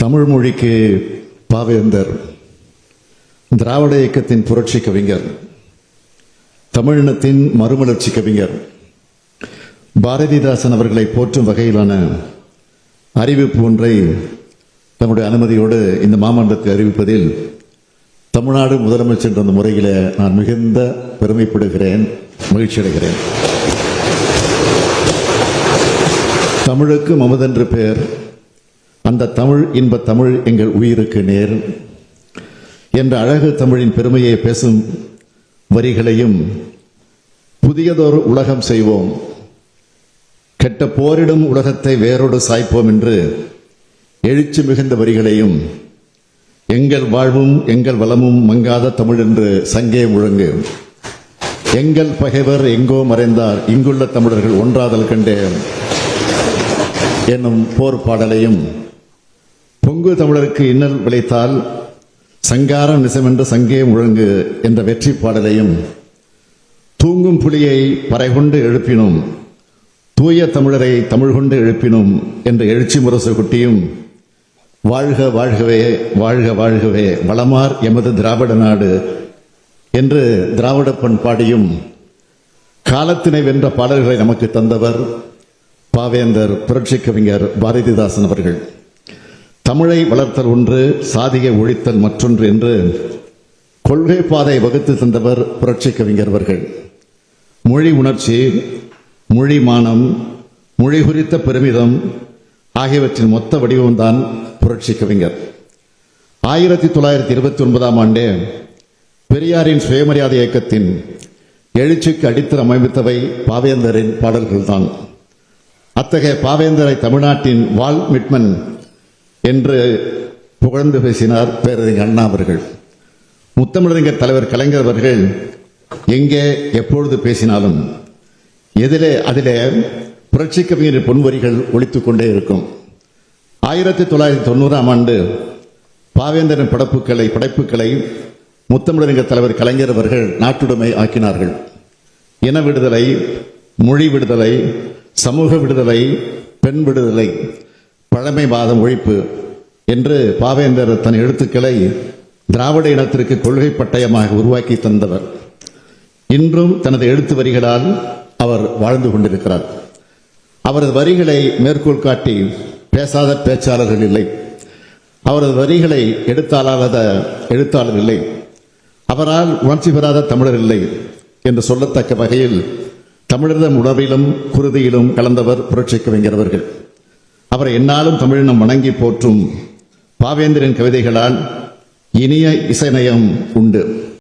தமிழ் மொழிக்கு பாவேந்தர் திராவிட இயக்கத்தின் புரட்சி கவிஞர் தமிழினத்தின் மறுமலர்ச்சி கவிஞர் பாரதிதாசன் அவர்களை போற்றும் வகையிலான அறிவிப்பு ஒன்றை தம்முடைய அனுமதியோடு இந்த மாமன்றத்தை அறிவிப்பதில் தமிழ்நாடு முதலமைச்சர் என்ற முறையில் நான் மிகுந்த பெருமைப்படுகிறேன் மகிழ்ச்சி அடைகிறேன் தமிழுக்கு மமதென்று பெயர் அந்த தமிழ் இன்ப தமிழ் எங்கள் உயிருக்கு நேர் என்ற அழகு தமிழின் பெருமையை பேசும் வரிகளையும் புதியதொரு உலகம் செய்வோம். கெட்ட போரிடும் உலகத்தை வேரோடு சாய்ப்போம் என்று எழுச்சி மிகுந்த வரிகளையும் எங்கள் வாழ்வும் எங்கள் வளமும் மங்காத தமிழ் என்று சங்கே முழங்கு. எங்கள் பகைவர் எங்கோ மறைந்தார் இங்குள்ள தமிழர்கள் ஒன்றாதல் கண்டே என்னும் போர் பாடலையும் பொங்கு தமிழருக்கு இன்னல் விளைத்தால் சங்காரம் நிசமென்ற சங்கே முழங்கு என்ற வெற்றி பாடலையும் தூங்கும் புலியை பறைகொண்டு எழுப்பினோம் தூய தமிழரை தமிழ் கொண்டு எழுப்பினோம் என்ற எழுச்சி முரசு குட்டியும் வாழ்க வாழ்கவே வாழ்க வாழ்கவே வளமார் எமது திராவிட நாடு என்று திராவிட பண்பாடியும் காலத்தினை வென்ற பாடல்களை நமக்கு தந்தவர் பாவேந்தர் புரட்சி கவிஞர் பாரதிதாசன் அவர்கள். தமிழை வளர்த்தல் ஒன்று சாதியை ஒழித்தல் மற்றொன்று என்று கொள்கை பாதை வகுத்து தந்தவர் புரட்சி கவிஞர் அவர்கள். மொழி உணர்ச்சி மொழி மானம் மொழி குறித்த பெருமிதம் ஆகியவற்றின் மொத்த வடிவம்தான் புரட்சி கவிஞர். ஆயிரத்தி தொள்ளாயிரத்தி இருபத்தி ஒன்பதாம் ஆண்டே பெரியாரின் சுயமரியாதை இயக்கத்தின் எழுச்சிக்கு அடித்தல் அமைத்தவை பாவேந்தரின் பாடல்கள்தான். அத்தகைய பாவேந்தரை தமிழ்நாட்டின் வால் மிட்மன் என்று புகழ்ந்து பேசினார் பேரறிஞர் அண்ணா அவர்கள். முத்தமிழறிஞர் தலைவர் கலைஞர் அவர்கள் எங்கே எப்பொழுது பேசினாலும் எதிலே அதிலே புரட்சி கவிஞரின் பொன்வரிகள் ஒழித்துக் கொண்டே இருக்கும். ஆயிரத்தி தொள்ளாயிரத்தி தொண்ணூறாம் ஆண்டு பாவேந்தரின் படப்புகளை படைப்புகளை முத்தமிழறிஞர் தலைவர் கலைஞர் அவர்கள் நாட்டுடைமை ஆக்கினார்கள். இன விடுதலை மொழி விடுதலை சமூக விடுதலை பெண் விடுதலை பழமைவாதம் ஒழிப்பு என்று பாவேந்தர் தன் எழுத்துக்களை திராவிட இனத்திற்கு கொள்கை பட்டயமாக உருவாக்கி தந்தவர். இன்றும் தனது எழுத்து வரிகளால் அவர் வாழ்ந்து கொண்டிருக்கிறார். அவரது வரிகளை மேற்கோள் காட்டி பேசாத பேச்சாளர்கள் இல்லை. அவரது வரிகளை எடுத்தாளாத எழுத்தாளர் இல்லை. அவரால் உணர்ச்சி பெறாத தமிழர் இல்லை என்று சொல்லத்தக்க வகையில் தமிழர்தம் உணர்விலும் குருதியிலும் கலந்தவர் புரட்சி கவிஞர் அவர்கள். அவரை என்னாலும் தமிழினம் வணங்கி போற்றும் பாவேந்திரன் கவிதைகளால் இனிய இசைநயம் உண்டு.